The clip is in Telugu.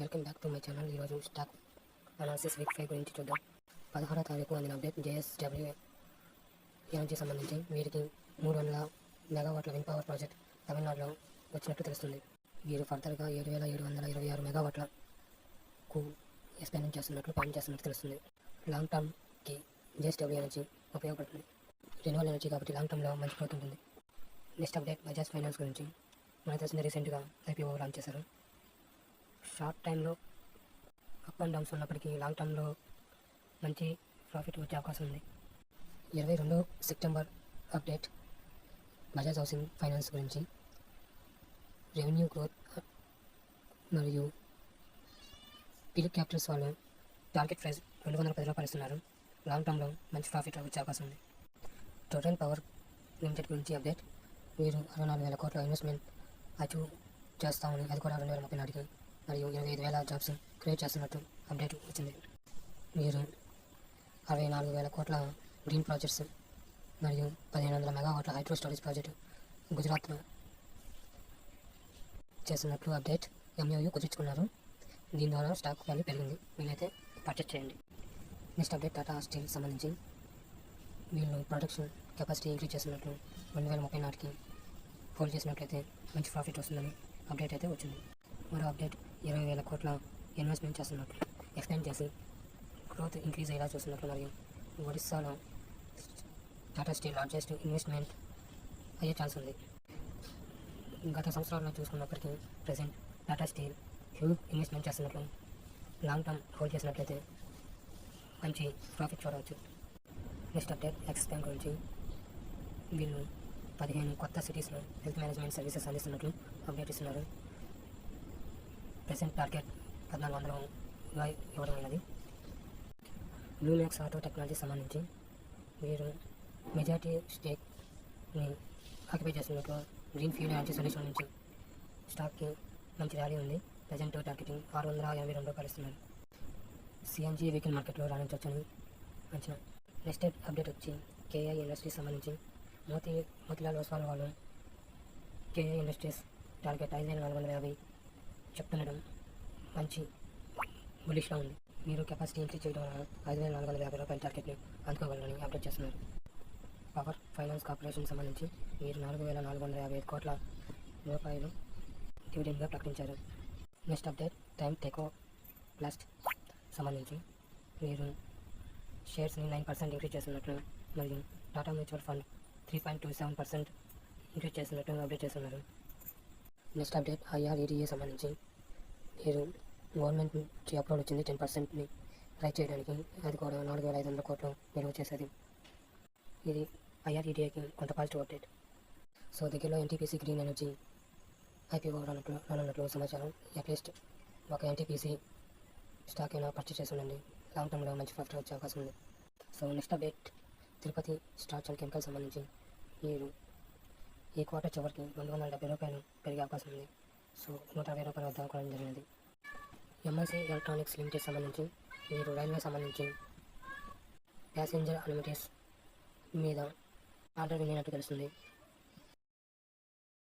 Welcome back to my channel. ఈరోజు స్టాక్ అనాలిసిస్ వీక్ ఫైవ్ గురించి చూద్దాం. పదహారో తారీఖు అందిన అప్డేట్ జేఎస్డబ్ల్యూ ఎనర్జీ సంబంధించి వీరికి మూడు వందల మెగావాట్ల విన్ పవర్ ప్రాజెక్ట్ తమిళనాడులో వచ్చినట్టు తెలుస్తుంది. వీరు ఫర్దర్గా ఏడు వేల ఏడు వందల ఇరవై ఆరు మెగావాట్లకు ఎక్స్పెండ్ చేస్తున్నట్లు ప్లాన్ చేస్తున్నట్టు తెలుస్తుంది. లాంగ్ టర్మ్కి జేఎస్డబ్ల్యూ ఎనర్జీ ఉపయోగపడుతుంది. రెన్యువల్ ఎనర్జీ కాబట్టి లాంగ్ టర్మ్లో మంచి గ్రోత్ ఉంటుంది. నెక్స్ట్ అప్డేట్ బజాజ్ ఫైనాన్స్ గురించి. మనకు తెలిసిన రీసెంట్గా ఐపీఓ లాంచ్ చేశారు. షార్ట్ టైంలో అప్ అండ్ డౌన్స్ ఉన్నప్పటికీ లాంగ్ టర్మ్లో మంచి ప్రాఫిట్ వచ్చే అవకాశం ఉంది. ఇరవై రెండు September update. Bajaj housing finance గురించి రెవెన్యూ గ్రోత్ మరియు పిలిక్ క్యాపిటల్స్ వాళ్ళు టార్గెట్ ప్రైస్ రెండు వందల పది రూపాయలు ఇస్తున్నారు. లాంగ్ టర్మ్లో మంచి ప్రాఫిట్ వచ్చే అవకాశం ఉంది. టోటల్ పవర్ లిమిటెడ్ గురించి అప్డేట్. మీరు అరవై నాలుగు వేల కోట్ల ఇన్వెస్ట్మెంట్ అచీవ్ చేస్తామని అది కూడా రెండు వేల ముప్పై నాటికి మరియు ఇరవై ఐదు వేల జాబ్స్ క్రియేట్ చేస్తున్నట్టు అప్డేట్ వచ్చింది. మీరు అరవై నాలుగు వేల కోట్ల గ్రీన్ ప్రాజెక్ట్స్ మరియు పదిహేను వందల మెగావాట్ల హైడ్రో స్టోరేజ్ ప్రాజెక్టు గుజరాత్లో చేస్తున్నట్లు అప్డేట్ ఎంఓయూ కుదుర్చుకున్నారు. దీని ద్వారా స్టాక్ వాల్యూ పెరిగింది. వీలైతే పర్చేస్ చేయండి. నెక్స్ట్ అప్డేట్ టాటా స్టీల్ సంబంధించి. వీళ్ళు ప్రొడక్షన్ కెపాసిటీ ఇంక్రీజ్ చేస్తున్నట్లు రెండు వేల ముప్పై నాటికి హోల్డ్ చేసినట్లయితే మంచి ప్రాఫిట్ వస్తుందని అప్డేట్ అయితే వచ్చింది. మరో అప్డేట్ ఇరవై వేల కోట్ల ఇన్వెస్ట్మెంట్ చేస్తున్నట్లు ఎక్స్టెండ్ చేసి గ్రోత్ ఇంక్రీజ్ అయ్యేలా చూస్తున్నట్లు మరియు ఒడిస్సాలో టాటా స్టీల్ లార్జెస్ట్ ఇన్వెస్ట్మెంట్ అయ్యే ఛాన్స్ ఉంది. గత సంవత్సరాల్లో చూసుకున్నప్పటికీ present Tata steel huge investment చేస్తున్నట్లు లాంగ్ టర్మ్ హోల్డ్ చేసినట్లయితే మంచి ప్రాఫిట్ చూడవచ్చు. నెక్స్ట్ అప్డేట్ యాక్సిస్ బ్యాంక్ గురించి వీళ్ళు పదిహేను కొత్త సిటీస్లో హెల్త్ మేనేజ్మెంట్ సర్వీసెస్ అందిస్తున్నట్లు అప్డేట్ ఇస్తున్నారు. ప్రెసెంట్ టార్గెట్ పద్నాలుగు వందలుగా ఇవ్వడం ఉన్నది బ్లూమ్యాక్స్ ఆటో టెక్నాలజీ సంబంధించి మీరు మెజార్టీ స్టేక్ని ఆక్యుపై చేస్తున్నట్లు గ్రీన్ ఫీల్డ్ ఎనర్జీ సొల్యూషన్ నుంచి స్టాక్కి మంచి ర్యాలీ ఉంది. ప్రజెంట్ టార్గెటింగ్ ఆరు వందల ఎనభై రెండు రూపాయలు ఇస్తున్నారు. సిఎన్జీ వెహికల్ మార్కెట్లో రాణించవచ్చని అంచనా. నెక్స్ట్ అప్డేట్ వచ్చి కేఐ ఇండస్ట్రీస్ సంబంధించి మోతీ మోతిలాల్ ఓస్వాల్ వాళ్ళు కేఐ ఇండస్ట్రీస్ టార్గెట్ ఐదు వేల నాలుగు వందల యాభై చెప్తుండడం మంచి బులిష్గా ఉంది. మీరు కెపాసిటీ ఇంక్రీజ్ చేయడం వల్ల ఐదు వేల నాలుగు వందల యాభై రూపాయల టార్గెట్ని అందుకోగలరని అప్డేట్ చేస్తున్నారు. పవర్ ఫైనాన్స్ కార్పొరేషన్ సంబంధించి మీరు నాలుగు వేల నాలుగు వందల యాభై ఐదు కోట్ల రూపాయలు డివిడెండ్గా ప్రకటించారు. నెక్స్ట్ అప్డేట్ టైం టెకో ప్లస్ట్ సంబంధించి మీరు షేర్స్ని నైన్ పర్సెంట్ ఇంక్రీజ్ చేస్తున్నట్లు మరియు Tata mutual fund three point two seven percent increase చేస్తున్నట్టు అప్డేట్ చేస్తున్నారు. నెక్స్ట్ అప్డేట్ ఐఆర్ఈడిఏ సంబంధించి మీరు గవర్నమెంట్ నుంచి అప్లోడ్ వచ్చింది టెన్ పర్సెంట్ని రైట్ చేయడానికి అది కూడా నాలుగు వేల ఐదు వందల కోట్లు మెరుగు చేసేది. ఇది ఐఆర్ఈడిఏకి కొంత పాజిటివ్ అప్డేట్ సో దగ్గరలో ఎన్టీపీసీ గ్రీన్ ఎనర్జీ ఐపీఓ రానట్లు రానున్నట్లు సమాచారం. అట్లీస్ట్ ఒక ఎన్టీపీసీ స్టాక్ అయినా పర్చేస్ చేసి ఉండండి. లాంగ్ టర్మ్లో మంచి ప్రాఫిట్ వచ్చే అవకాశం ఉంది. So next update Tirupati starch and chemical సంబంధించి మీరు ఈ క్వార్టర్ చివరికి రెండు వందల డెబ్బై రూపాయలు పెరిగే అవకాశం ఉంది. సో నూట అరవై రూపాయల వద్ద కొనడం జరిగినది ఎంఐసి ఎలక్ట్రానిక్స్ లిమిటెడ్ సంబంధించి మీరు రైల్వే సంబంధించి ప్యాసింజర్ అలిమిటెస్ మీద ఆర్డర్ వినినట్టు తెలుస్తుంది.